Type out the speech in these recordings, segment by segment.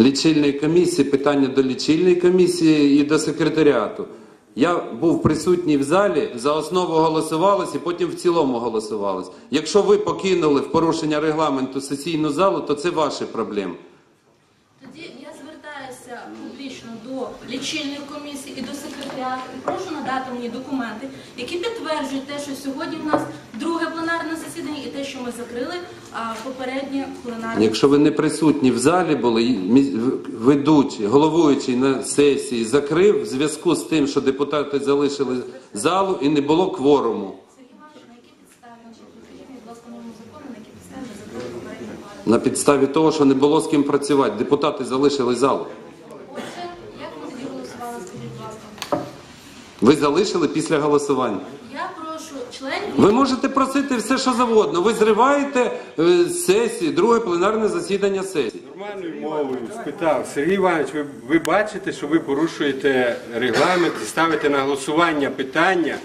лічильної комісії, питання до лічильної комісії і до секретаріату. Я був присутній в залі, за основу голосувалось і потім в цілому голосувалось. Якщо ви покинули в порушення регламенту сесійну залу, то це ваші проблеми. Тоді я звертаюся публічно до лічильної комісії і до секретаріату і прошу надати мені документи, які підтверджують те, що сьогодні в нас друге пленарне засідання і те, що ми закрили а, попереднє пленарне. Якщо ви не присутні в залі були, ведучий, головуючий на сесії закрив в зв'язку з тим, що депутати залишили залу і не було кворуму. На підставі того, що не було з ким працювати, депутати залишили залу. Отже, як ми тоді голосували, скажіть, будь ласка. Ви залишили після голосування. Я прошу членів Ви можете просити все, що завгодно. Ви зриваєте е, сесію, друге пленарне засідання сесії. Нормальною мовою спитав Сергій Іванович, ви, ви бачите, що ви порушуєте регламент і ставите на голосування питання,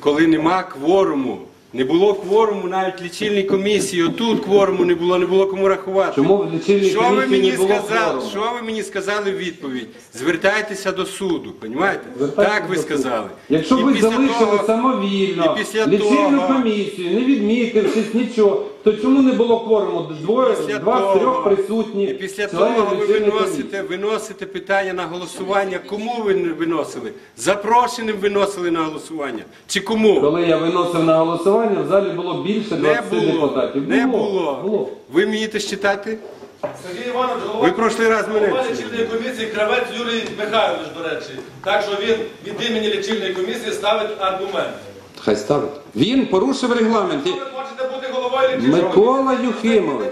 коли нема кворуму. Не було кворуму навіть лічильній комісії. Отут кворуму не було, не було кому рахувати. Чому в лічильній що ви комісії мені не було сказали? кворуму? Що ви мені сказали в відповідь? Звертайтеся до суду, розумієте? Звертайтеся Так ви до суду. сказали. Якщо І ви після залишили того- самовільно і після лічильну того- комісію, не відмітившись нічого, то чому не було кворуму? Двоє, Після два з того- трьох присутні. І після того ви виносите, виносите питання на голосування. Кому ви не виносили? Запрошеним виносили на голосування? Чи кому? Коли я виносив на голосування, в залі було більше Не було. депутатів. Не було. було. Ви вмієте читати? Сергій Іванович, голова, Ви прошлий раз мене голова лічильної комісії Кравець Юрій Михайлович, до речі. Так що він від імені лічильної комісії ставить аргумент. Хай ставить. Він порушив регламент. Микола? Юхимович.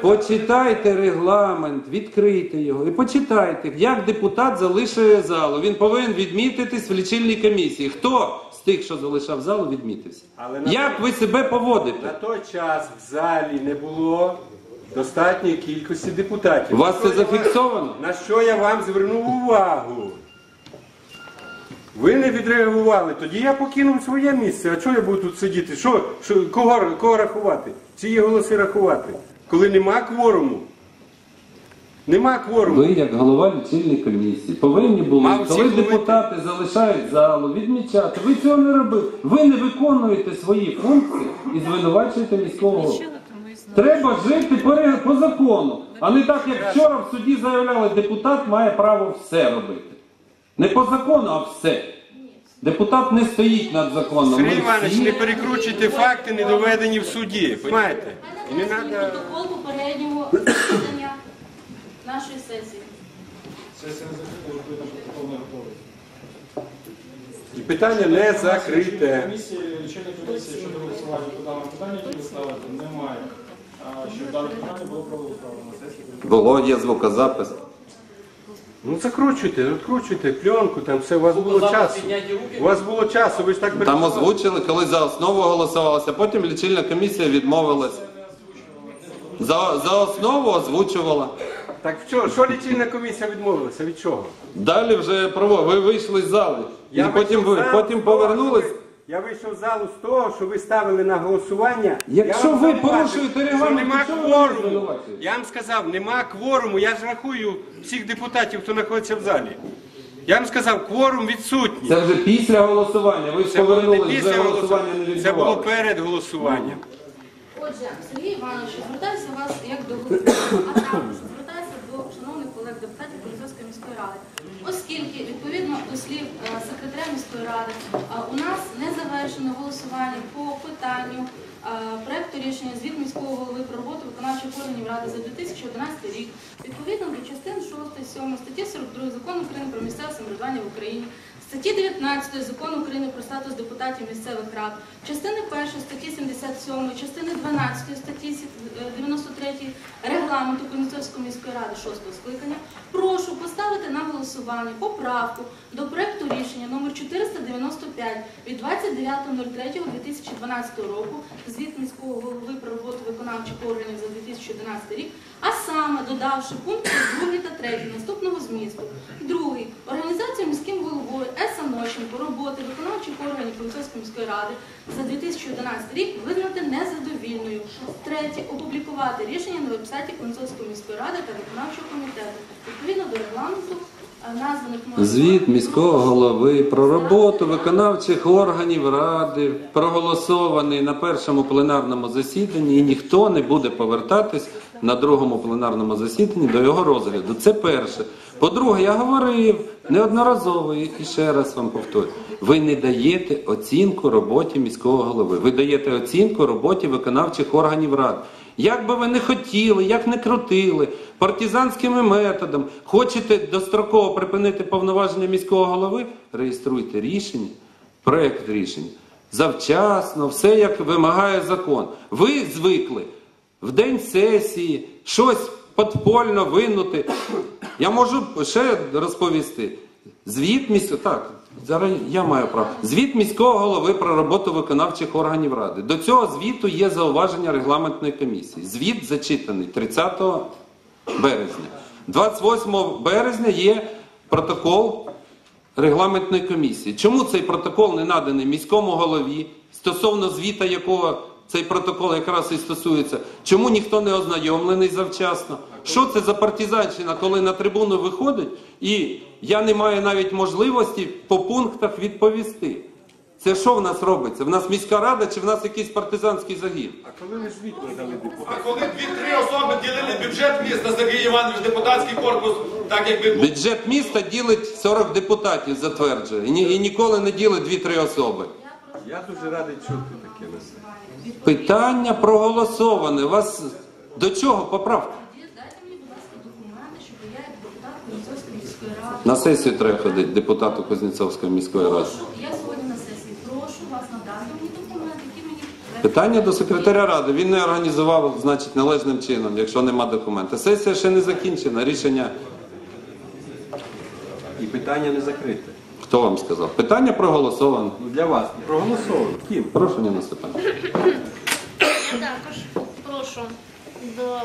Почитайте регламент, відкрийте його і почитайте, як депутат залишує залу. Він повинен відмітитись в лічильній комісії. Хто з тих, що залишав залу, відмітився? Але на- Як ви себе поводите? На той час в залі не було достатньої кількості депутатів. У вас це зафіксовано? На що я вам звернув увагу? Ви не відреагували. Тоді я покинув своє місце. А чого я буду тут сидіти? Що, що, кого, кого рахувати? Чиї голоси рахувати? Коли нема кворуму. Нема кворуму. Ви, як голова лічильної комісії, повинні були, Мав коли депутати залишають залу, відмічати. Ви цього не робили. Ви не виконуєте свої функції і звинувачуєте міського голову. Треба жити по, по закону, а не так, як вчора в суді заявляли, депутат має право все робити. Не по закону, а все. Депутат не стоїть над законом. Сергій Іванович, не перекручуйте факти, не доведені в суді. Понимаєте? І не треба. протокол попереднього засідання нашої сесії. І питання не закрите. Комісії, лічильної комісії щодо голосування по даному питанню, які ви ставите, немає. А щоб дане питання було проголосовано на сесії. Було, є звукозапис. Ну закручуйте, відкручуйте пленку, там все, у вас було часу. У вас було часу, ви ж так Там переживали. озвучили, коли за основу голосувалося, потім лічильна комісія відмовилась. За, за основу озвучувала. Так що, що лічильна комісія відмовилася? Від чого? Далі вже. Ви вийшли з зали. І потім, вийшов ви, з залу потім повернулись. Я вийшов з залу з того, що ви ставили на голосування. Якщо Я вам ви порушуєте регламент, нема то чого ви кворуму. звинувачуєте? Я вам сказав, нема кворуму. Я ж рахую всіх депутатів, хто знаходиться в залі. Я вам сказав, кворум відсутній. Це вже після голосування. Ви ж Це було не повернулись, вже після голосування не голосування, це було відбувалося. перед голосуванням. Отже, Сергій Іванович, звертаюся вас як до голови, а також звертаюся до шановних колег депутатів Поліцейської міської ради. Оскільки, відповідно до слів е, секретаря міської ради, е, у нас не завершено голосування по питанню е, проекту рішення звіт міського голови про роботу виконавчих органів ради за 2011 рік, відповідно до частин 6, 7 статті 42 закону України про місцеве самоврядування в Україні, статті 19 закону України про статус депутатів місцевих рад, частини 1 статті 77, частини 12 статті е, 93 регламенту Комітетської міської ради 6 скликання, прошу поставити на голосування поправку до проекту рішення номер 495 від 29.03.2012 року звіт міського голови про роботу виконавчих органів за 2011 рік, а саме додавши пункти 2 та 3 наступного змісту. Другий. Організація міським головою Еса Анощенко роботи виконавчих органів Поліцейської міської ради за 2011 рік визнати незадовільною. Третє. Опублікувати рішення на вебсайті Консольської міської ради та виконавчого комітету. Відповідно до регламенту Звіт міського голови про роботу виконавчих органів ради проголосований на першому пленарному засіданні, і ніхто не буде повертатись на другому пленарному засіданні до його розгляду. Це перше. По-друге, я говорив неодноразово і ще раз вам повторю. Ви не даєте оцінку роботі міського голови. Ви даєте оцінку роботі виконавчих органів ради. Як би ви не хотіли, як не крутили, партизанськими методами, хочете достроково припинити повноваження міського голови, реєструйте рішення, проект рішення. Завчасно, все як вимагає закон. Ви звикли в день сесії щось подпольно винути. Я можу ще розповісти. Звіт міського так, зараз я маю право. Звіт міського голови про роботу виконавчих органів ради. До цього звіту є зауваження регламентної комісії. Звіт зачитаний 30 березня. 28 березня є протокол регламентної комісії. Чому цей протокол не наданий міському голові, стосовно звіта якого цей протокол якраз і стосується? Чому ніхто не ознайомлений завчасно? Що це за партизанщина, коли на трибуну виходить, і я не маю навіть можливості по пунктах відповісти? Це що в нас робиться? В нас міська рада чи в нас якийсь партизанський загін? А коли ви звіт надали А коли дві-три особи ділили бюджет міста, Сергій Іванович, депутатський корпус, так якби був. Бюджет міста ділить 40 депутатів, затверджує, і, ні- і ніколи не ділить 2-3 особи. Я дуже радий чути таке на себе. Питання проголосоване. Вас до чого поправка? Тоді Дайте мені, будь ласка, документи, щоб я як депутат Кузнецовської міської ради. На сесію треба ходити депутату Кузнєцовської міської ради. Прошу, я сьогодні на сесії прошу вас надати мені документи, які мені Питання до секретаря ради. Він не організував, значить, належним чином, якщо нема документа. Сесія ще не закінчена. Рішення І питання не закрите. хто вам сказав? Питання проголосоване. Ну для вас проголосовано. Ким? Прошу, Ніна Степанівна. Я також прошу до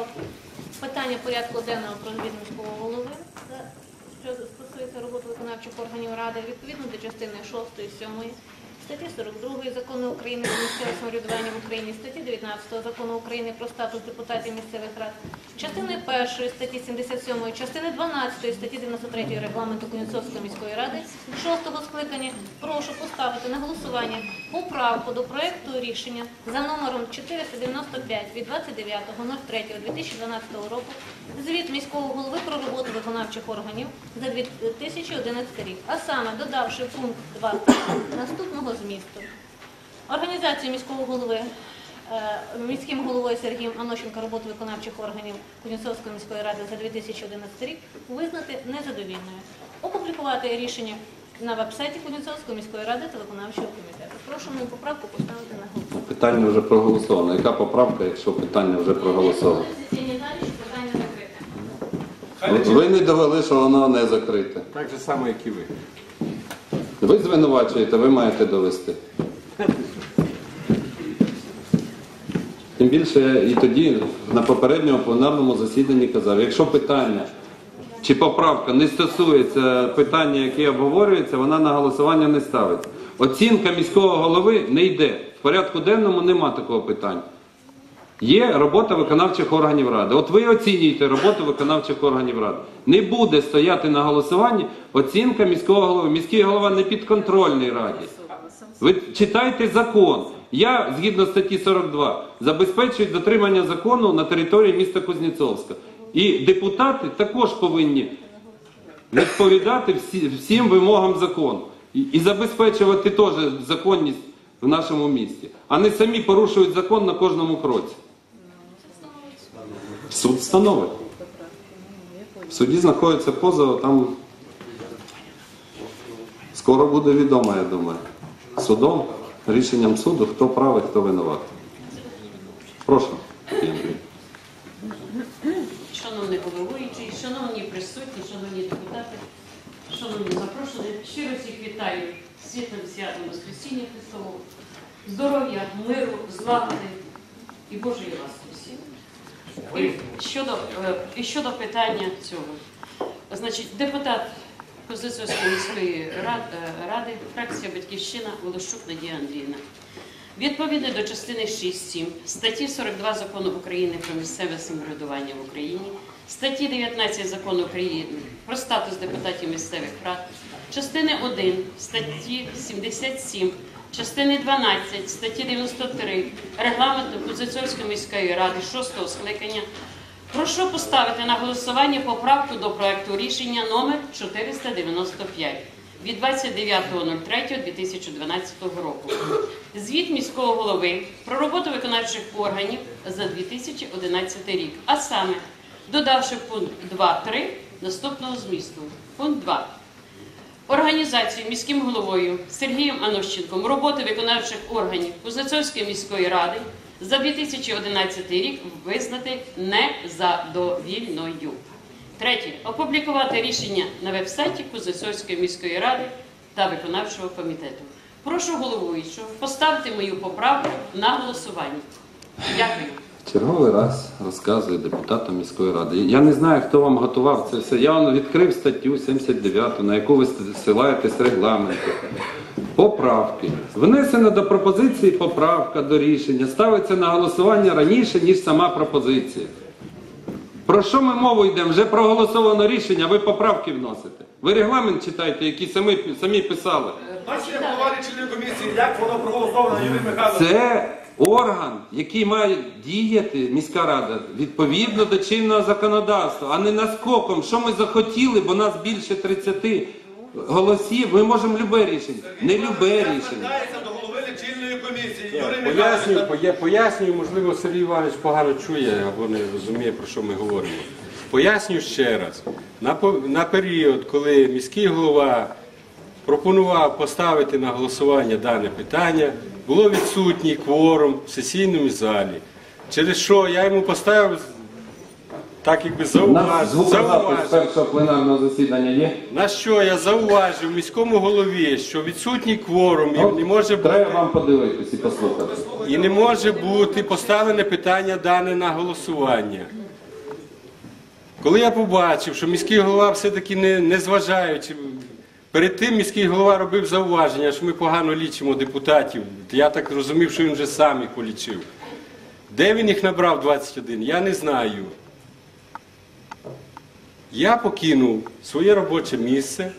питання порядку денного про голови, стосується роботи виконавчих органів ради, відповідно до частини 6 7 статті 42 закону України про місцеве самоврядування в Україні, статті 19 закону України про статус депутатів місцевих рад, частини 1 статті 77, частини 12 статті 93 регламенту Кузнєцовської міської ради 6 скликання прошу поставити на голосування поправку до проекту рішення за номером 495 від 29.03.2012 року звіт міського голови про роботу виконавчих органів за 2011 рік, а саме додавши пункт 2 наступного змісту. Організацію міського голови е, міським головою Сергієм Анощенко роботу виконавчих органів Кузнєцовської міської ради за 2011 рік визнати незадовільною. Опублікувати рішення на веб-сайті Кузнєцовської міської ради та виконавчого комітету. Прошу мою поправку поставити на голосування. Питання вже проголосовано. Яка поправка, якщо питання вже проголосовано? Ви не довели, що воно не закрите. Так же само, як і ви. Ви звинувачуєте, ви маєте довести. Тим більше і тоді на попередньому пленарному засіданні казав, якщо питання чи поправка не стосується питання, яке обговорюється, вона на голосування не ставиться. Оцінка міського голови не йде. В порядку денному нема такого питання. Є робота виконавчих органів ради. От ви оцінюєте роботу виконавчих органів ради. Не буде стояти на голосуванні оцінка міського голови. Міський голова не підконтрольний раді. Ви читайте закон. Я, згідно статті 42, забезпечую дотримання закону на території міста Кузнєцовська. І депутати також повинні відповідати всім вимогам закону і, забезпечувати теж законність в нашому місті, а не самі порушують закон на кожному кроці. Суд встановить. В суді знаходиться позов, там скоро буде відомо, я думаю. Судом, рішенням суду, хто правий, хто винуватий. Прошу. Шановний головуючий, шановні присутні, шановні депутати, шановні запрошені, щиро всіх вітаю світлим святом Воскресіння Христового, здоров'я, миру, злагоди і Божої всім. І щодо, е, і щодо питання цього, значить, депутат Козицької міської е, ради, фракція Батьківщина Волощук Надія Андріївна. Відповідно до частини 6.7 статті 42 Закону України про місцеве самоврядування в Україні, статті 19 Закону України про статус депутатів місцевих рад, частини 1 статті 77, частини 12 статті 93 Регламенту Кузицьовської міської ради 6 скликання Прошу поставити на голосування поправку до проекту рішення номер 495 від 29.03.2012 року. Звіт міського голови про роботу виконавчих органів за 2011 рік, а саме додавши пункт 2.3 наступного змісту. Пункт 2. Організацію міським головою Сергієм Анощенком роботи виконавчих органів Кузнецовської міської ради за 2011 рік визнати незадовільною. Третє. Опублікувати рішення на веб-сайті Кузнецовської міської ради та виконавчого комітету. Прошу головуючого поставити мою поправку на голосування. Дякую. Черговий раз розказує депутатам міської ради. Я не знаю, хто вам готував це все. Я вам відкрив статтю 79, на яку ви ссилаєтесь регламенту. Поправки. Внесена до пропозиції поправка до рішення. Ставиться на голосування раніше, ніж сама пропозиція. Про що ми мову йдемо? Вже проголосовано рішення, ви поправки вносите. Ви регламент читайте, який самі, самі писали. Лічильної комісії, як воно проголосовано, Юрій Михайлович? Це орган, який має діяти міська рада відповідно до чинного законодавства, а не наскоком. Що ми захотіли, бо нас більше 30 голосів. Ми можемо любе рішення. Не любе рішення. Звертається до голови лічильної комісії. Юрій Пояснюю, пояснюю, можливо, Сергій Іванович погано чує або не розуміє, про що ми говоримо. Пояснюю ще раз. На, по- на період, коли міський голова пропонував поставити на голосування дане питання, було відсутній кворум в сесійному залі. Через що я йому поставив так якби зауважив. зауважив. пленарного засідання є. На що я зауважив міському голові, що відсутній кворум і не може бути. Треба вам подивитись і послухати. І не може бути поставлене питання дане на голосування. Коли я побачив, що міський голова все-таки не, не зважаючи, перед тим міський голова робив зауваження, що ми погано лічимо депутатів. Я так розумів, що він вже сам їх полічив. Де він їх набрав 21, я не знаю. Я покинув своє робоче місце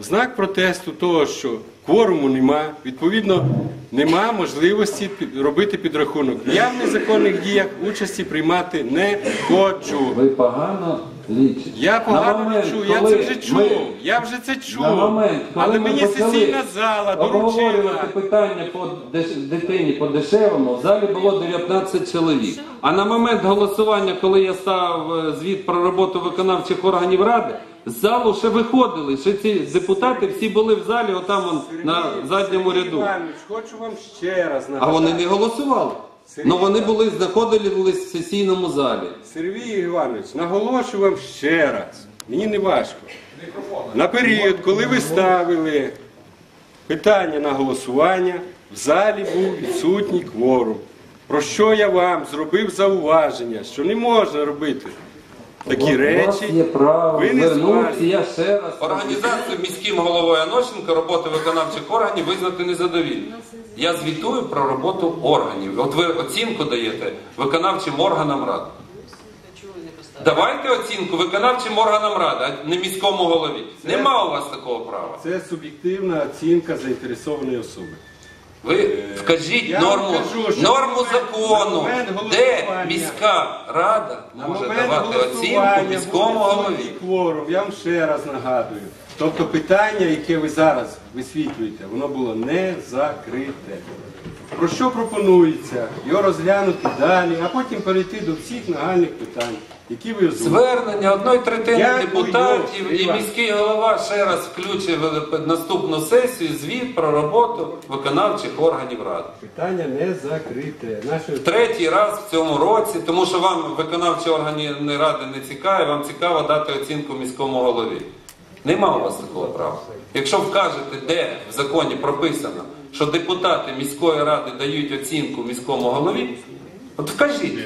в знак протесту того, що кворуму нема, відповідно, нема можливості робити підрахунок. Я в незаконних діях участі приймати не хочу. Ви погано лічите. Я погано момент, чув, я це вже чув, ми- я вже це чув. Момент, Але мені сесійна зала доручила. питання по дитині по дешевому, в залі було 19 чоловік. А на момент голосування, коли я став е, звіт про роботу виконавчих органів ради, з залу ще виходили, ще ці депутати всі були в залі, отам он, на задньому ряду. Хочу вам ще раз А вони не голосували. Сергій Ну вони були знаходились в сесійному залі. Сергій Іванович, наголошую вам ще раз. Мені не важко. На період, коли ви ставили питання на голосування, в залі був відсутній кворум. Про що я вам зробив зауваження, що не можна робити такі У речі. є право ви не звернутися, я ще раз. Організацію міським головою Анощенко роботи виконавчих органів визнати незадовільною. Я звітую про роботу органів. От ви оцінку даєте виконавчим органам ради. Давайте оцінку виконавчим органам ради, а не міському голові. Нема у вас такого права. Це суб'єктивна оцінка заінтересованої особи. Ви вкажіть Я вам норму, кажу, що норму на закону, момент де голосування- міська рада На може момент давати оцінку міському голові. кворум, я вам ще раз нагадую. Тобто питання, яке ви зараз висвітлюєте, воно було не закрите. Про що пропонується? Його розглянути далі, а потім перейти до всіх нагальних питань. Які везуть. Звернення одної третини Дякую, депутатів і Іван. міський голова ще раз включив наступну сесію звіт про роботу виконавчих органів ради. Питання не закрите. Наше Третій раз в цьому році, тому що вам виконавчі органи ради не цікаві, вам цікаво дати оцінку міському голові. Нема у вас такого права. Якщо вкажете, де в законі прописано, що депутати міської ради дають оцінку міському голові, от вкажіть.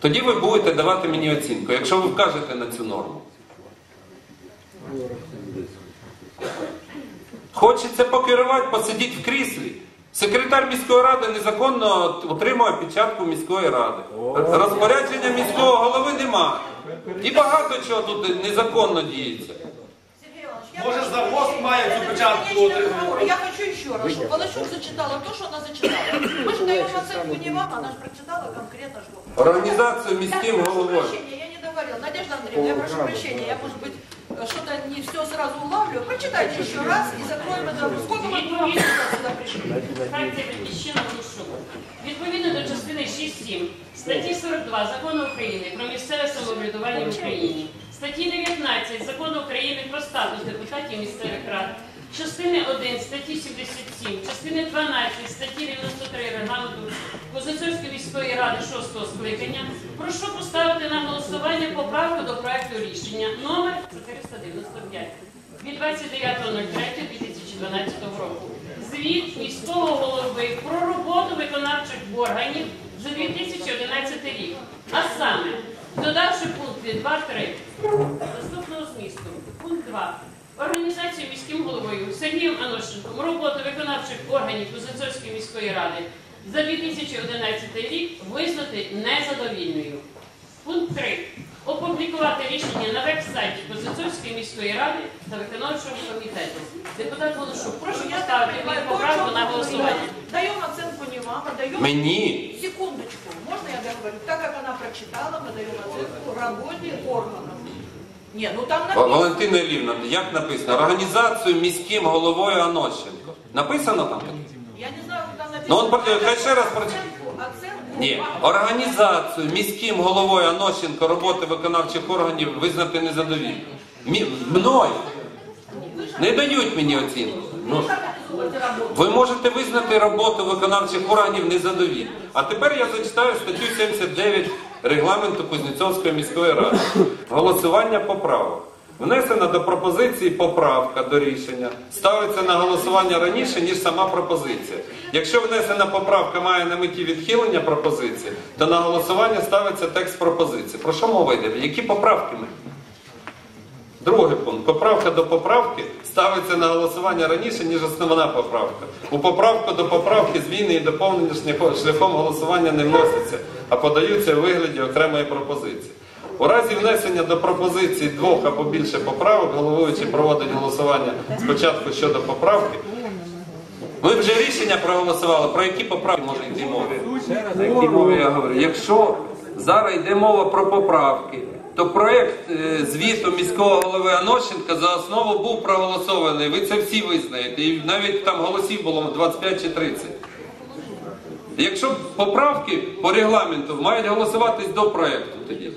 Тоді ви будете давати мені оцінку, якщо ви вкажете на цю норму. Хочеться покерувати, посидіть в кріслі. Секретар міської ради незаконно отримує печатку міської ради. Розпорядження міського голови немає. І багато чого тут незаконно діється. Сергей Иванович, я Може, прошу завоз прощения. має цю Это печатку бесконечный отримати? разговор. Я хочу еще раз, чтобы Волощук зачитала то, что она зачитала. Мы же даем оценку не вам, она же прочитала конкретно, что... Організацію Я міським прошу головою. прощения, я не договорила. Надежда Андреевна, я прошу прощения, я, может быть, что-то не все сразу улавливаю. Прочитайте еще раз и закроем это. Сколько мы будем сюда пришли? Фракція Батьківщина Глушук. Відповідно до частини 6.7 статті 42 Закону України про місцеве самоврядування в Україні, статті 19 Закону України про статус депутатів місцевих рад, частини 1 статті 77, частини 12 статті 93 регламенту Козацьовської міської ради 6 скликання, прошу поставити на голосування поправку до проекту рішення номер 495 від 29.03.2012 року. Звіт міського голови про роботу виконавчих органів за 2011 рік. А саме, додавши пункти 2-3 наступного змісту. Пункт 2. Організацію міським головою Сергієм Анощенком роботу виконавчих органів Козацьовської міської ради за 2011 рік визнати незадовільною. Пункт 3. Опублікувати рішення на веб-сайті Козацьовської міської ради та виконавчого комітету. Депутат Волошук, прошу Я поставити мою поправку на голосування. Даем оценку не вам, а даем... Мені Секундочку, можно я договорю? Так как она прочитала, мы даем оценку работе органов. Не, ну там Ва- написано. Валентина Лівна, як написано? Організацію міським головою Анощенко. Написано там? Я не знаю, как там написано. Ну, он хай ще раз прочитає. Ні, організацію міським головою Анощенко роботи виконавчих органів визнати незадовільно. Мі- Мною. Не дають мені оцінку. Ну, ви можете визнати роботу виконавчих органів незадовільно. А тепер я зачитаю статтю 79 регламенту Кузнєцовської міської ради. Голосування поправок. Внесена до пропозиції поправка до рішення ставиться на голосування раніше, ніж сама пропозиція. Якщо внесена поправка має на меті відхилення пропозиції, то на голосування ставиться текст пропозиції. Про що мова йде? Які поправки ми? Другий пункт. Поправка до поправки ставиться на голосування раніше, ніж основна поправка. У поправку до поправки зміни і доповнення шляхом- голосування не вносяться, а подаються у вигляді окремої пропозиції. У разі внесення до пропозиції двох або більше поправок, головуючий проводить голосування спочатку щодо поправки. Ми вже рішення проголосували, про які поправки може йти мова? Я говорю? Якщо зараз йде мова про поправки, то проєкт е, звіту міського голови Анощенка за основу був проголосований. Ви це всі визнаєте. І навіть там голосів було 25 чи 30. Якщо поправки по регламенту мають голосуватись до проєкту тоді.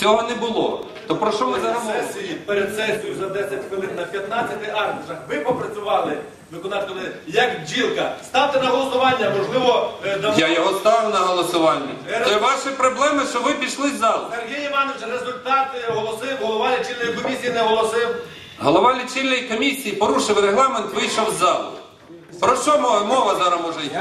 Цього не було. То про що ми зараз мовимо? Сесії перед сесією за 10 хвилин на 15 аркушах. Ви попрацювали, виконавчі як бджілка. Ставте на голосування, можливо, е, дамо. Я його ставив на голосування. Це ваші проблеми, що ви пішли з залу. Сергій Іванович результат е, голосив, голова лічильної комісії не голосив. Голова лічильної комісії порушив регламент, вийшов з залу. Про що мова, мова зараз може йти?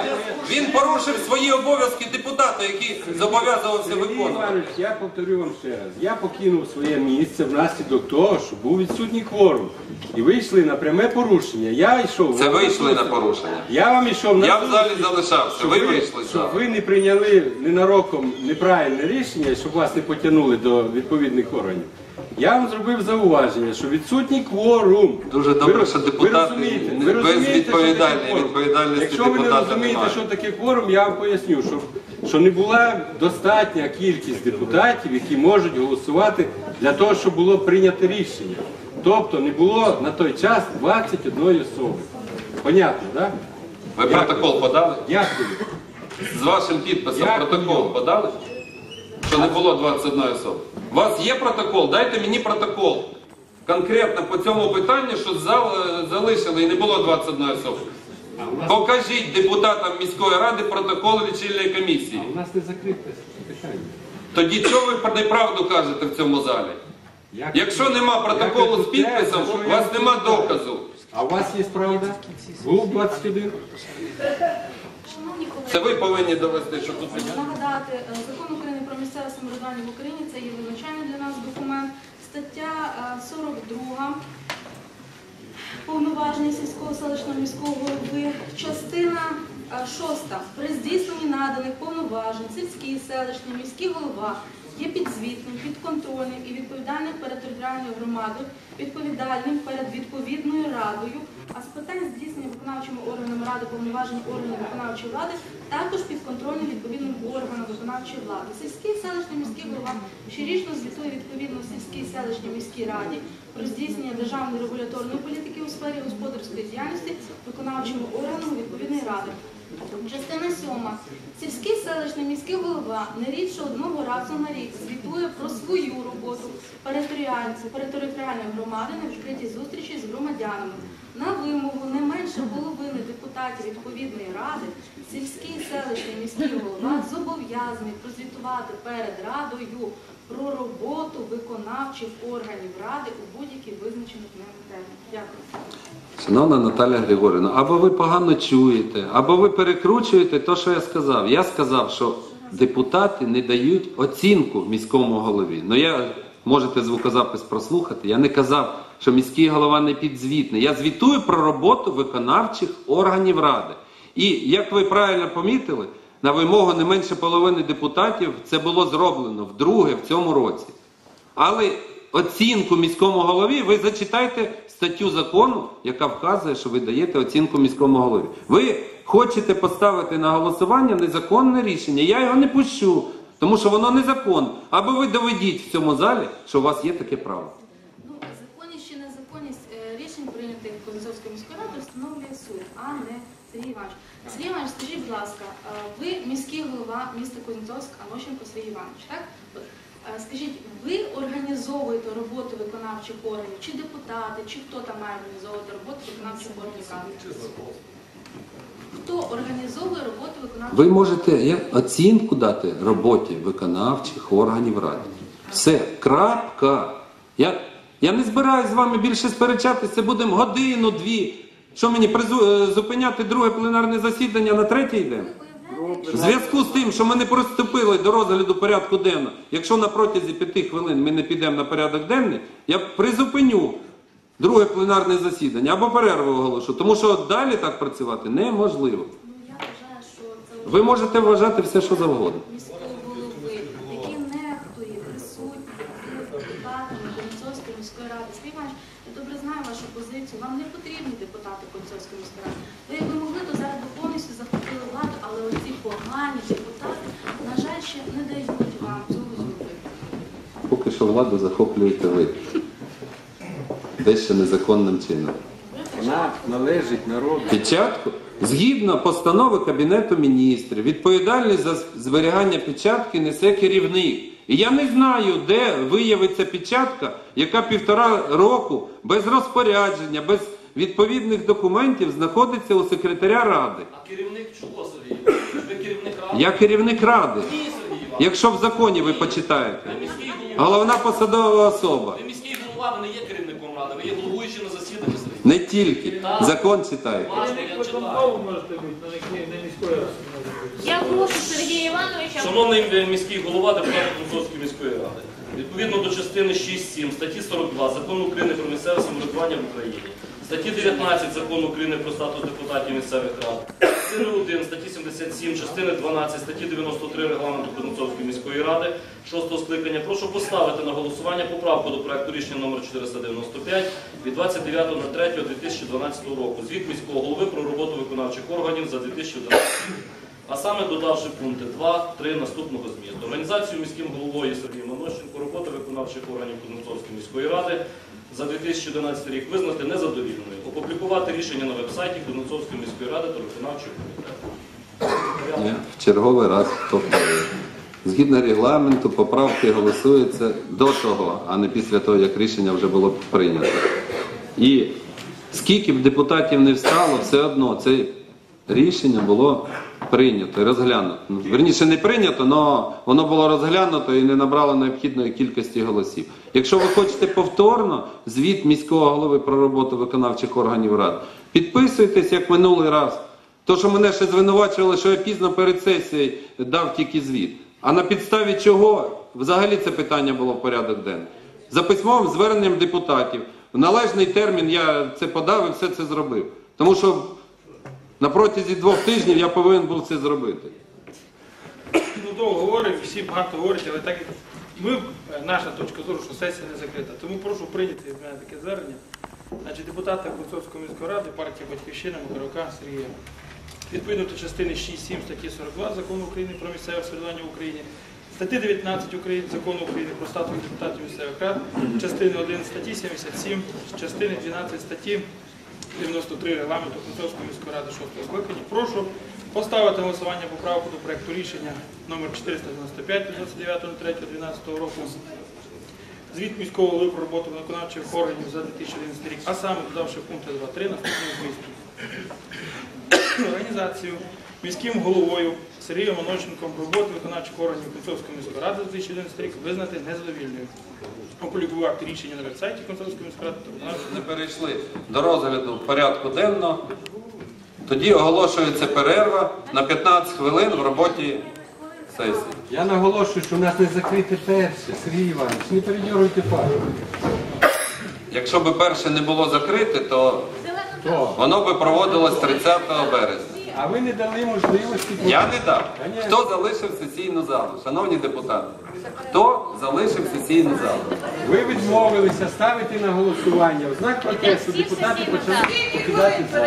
Він порушив свої обов'язки депутата, які зобов'язувався виконувати. Іванович, я повторю вам ще раз. Я покинув своє місце внаслідок того, що був відсутній кворум. І вийшли на пряме порушення. Я йшов. Це вийшли на порушення. Я вам йшов на Я в залі залишався, ви вийшли з Щоб залу. ви не прийняли ненароком неправильне рішення, щоб вас не потягнули до відповідних органів. Я вам зробив зауваження, що відсутній кворум. Дуже добре, Ви- що ви депутати розумієте, ви розумієте, відповідальності Якщо ви не розумієте, немає. що таке кворум, я вам поясню, що, що не була достатня кількість депутатів, які можуть голосувати для того, щоб було прийнято рішення. Тобто не було на той час 21 особи. Понятно, так? Ви протокол подали? Дякую. З вашим підписом Дякую. протокол подали? Що не було 21 особи. У вас є протокол? Дайте мені протокол. Конкретно по цьому питанню, що зал е, залишили і не було 21 особи. Покажіть депутатам міської ради протокол лічильної комісії. У нас не закрите питання. Тоді чого ви неправду кажете в цьому залі? Як- Якщо нема протоколу Як з підписом, у я вас нема доказу. А у вас є правда? Був 21? Це ви повинні довести, що тут Нагадати, е, закон України місцеве самоврядування в Україні це є визначальний для нас документ. Стаття е, 42 повноваження сільського селищного міського голови. Частина 6. При здійсненні наданих повноважень сільський селищний міський голова є підзвітним, підконтрольним і відповідальним перед територіальною громадою, відповідальним перед відповідною радою, а з питань здійснення виконавчими органами ради повноважень органів виконавчої влади також підконтрольним відповідним органам виконавчої влади. Сільський селищний міський голова щорічно звітує відповідно сільській селищній міській раді про здійснення державної регуляторної політики у сфері господарської діяльності виконавчими органами відповідної ради. Частина сьома. Сільський селищний міський голова не рідше одного разу на рік звітує про свою роботу перед територіальної громади на відкритій зустрічі з громадянами. На вимогу не менше половини депутатів відповідної ради сільський селищний міський голова зобов'язаний прозвітувати перед радою про роботу виконавчих органів ради у будь-який визначений ними термін. Дякую. Шановна Наталя Григорівна, або ви погано чуєте, або ви перекручуєте те, що я сказав. Я сказав, що депутати не дають оцінку міському голові. Ну я можете звукозапис прослухати. Я не казав, що міський голова не підзвітний. Я звітую про роботу виконавчих органів ради. І як ви правильно помітили, на вимогу не менше половини депутатів це було зроблено вдруге в цьому році. Але оцінку міському голові ви зачитайте статтю закону, яка вказує, що ви даєте оцінку міському голові. Ви хочете поставити на голосування незаконне рішення. Я його не пущу, тому що воно незаконне. Або ви доведіть в цьому залі, що у вас є таке право. Ну, законність чи незаконність е, рішень, прийнятих Козовською міською радою, встановлює суд, а не Сергій Іванович. Сергій Іванович, скажіть, будь ласка, е, ви міський голова міста Кузнецовськ, Анощенко Сергій Іванович, так? Е, Скажіть, ви організовуєте роботу виконавчих органів, чи депутати, чи хто там має організовувати роботу виконавчих органів? Хто організовує роботу виконавчих органів? Ви можете оцінку дати роботі виконавчих органів ради. Все, крапка. Я, я не збираюсь з вами більше сперечатися, будемо годину, дві. Що мені призу, е, зупиняти друге пленарне засідання на третій день? В зв'язку з тим, що ми не приступили до розгляду порядку денного, якщо на протязі п'яти хвилин ми не підемо на порядок денний, я призупиню друге пленарне засідання або перерву оголошу, тому що далі так працювати неможливо. Ну, Ви можете вважати все, що завгодно. міського голови, який нехтує присутніми депутатами Кольцовської міської ради. Сергій Іванович, я добре знаю вашу позицію. Вам не потрібні депутати Кольцовської міської ради. Ви якби могли, то зараз би повністю захопили владу, але оці погані депутати, на жаль, ще не дають вам цього зробити. Поки що владу захоплюєте ви. Дещо незаконним чином. Вона належить народу. Печатку? Згідно постанови Кабінету міністрів, відповідальність за зберігання печатки несе керівник. І я не знаю, де виявиться печатка, яка півтора року без розпорядження, без відповідних документів знаходиться у секретаря ради. А керівник чого, Сергій? Ви керівник ради? Я керівник ради. Ні, Сергій Іванович. Якщо в законі ви почитаєте, Ви міський голова. головна посадова особа. Ви міський голова, ви не є керівником ради, ви є головуючим на засіданні, Сергій. Не тільки закон читайте. Важко, я читаю. Можете бути, але не, не міської ради. Я прошу Сергія Івановича. Шановний е, міський голова депутат Кунцовської міської ради, відповідно до частини 6.7 статті 42 Закону України про місцеве самоврядування в Україні, статті 19 Закону України про статус депутатів місцевих рад, частини 1 статті 77, частини 12 статті 93 Регламенту Кузнецовської міської ради 6 скликання. Прошу поставити на голосування поправку до проекту рішення номер 495 від 29.03.2012 року. Звіт міського голови про роботу виконавчих органів за 2011 рік. Саме додавши пункти 2, 3 наступного змісту. Організацію міським головою Сергієм Анощенко роботи виконавчих органів Кузнецовської міської ради за 2011 рік визнати незадовільною, опублікувати рішення на вебсайті Кузнецовської міської ради та виконавчого комітету. В черговий раз повторюю. Згідно регламенту, поправки голосуються до того, а не після того, як рішення вже було прийнято. І скільки б депутатів не встало, все одно це рішення було прийнято розглянуто. Ну, Верніше не прийнято, але воно було розглянуто і не набрало необхідної кількості голосів. Якщо ви хочете повторно звіт міського голови про роботу виконавчих органів рад, підписуйтесь як минулий раз. То, що мене ще звинувачували, що я пізно перед сесією дав тільки звіт. А на підставі чого взагалі це питання було в порядок денний? За письмовим зверненням депутатів. В належний термін я це подав і все це зробив. Тому що на протязі двох тижнів я повинен був це зробити. Ну, довго говорив, всі багато говорять, але так ми, е, наша точка зору, що сесія не закрита. Тому прошу прийняти від мене таке звернення. Значить, депутата Куцовської міської ради, партії Батьківщина Макарука Сергія. Відповідно до частини 6.7 статті 42 Закону України про місцеве самоврядування в Україні, статті 19 України Закону України про статус депутатів місцевих рад, частини 1 статті 77, частини 12 статті 93 регламенту Куцовської міської ради 6 скликання. Прошу поставити голосування поправку до проєкту рішення номер 495 29.03.12 року. Звіт міського голови про роботу виконавчих органів за 2011 рік, а саме додавши пункти 2.3 наступного змісту. Організацію міським головою Сергієм Онощенком про роботу виконавчих органів Концовської міської ради 2011 рік визнати незадовільною. Опублікувати рішення на вебсайті Концовської міської ради Не перейшли до розгляду порядку денного. Тоді оголошується перерва на 15 хвилин в роботі сесії. Я наголошую, що у нас не закрите перше, Сергій Іванович, не передергуйте факт. Якщо би перше не було закрите, то воно би проводилось 30 березня. А ви не дали можливості. Я не дав. Хто залишив сесійну залу? Шановні депутати, хто залишив сесійну залу? Ви відмовилися ставити на голосування. В знак протесту депутати почали покидати зал.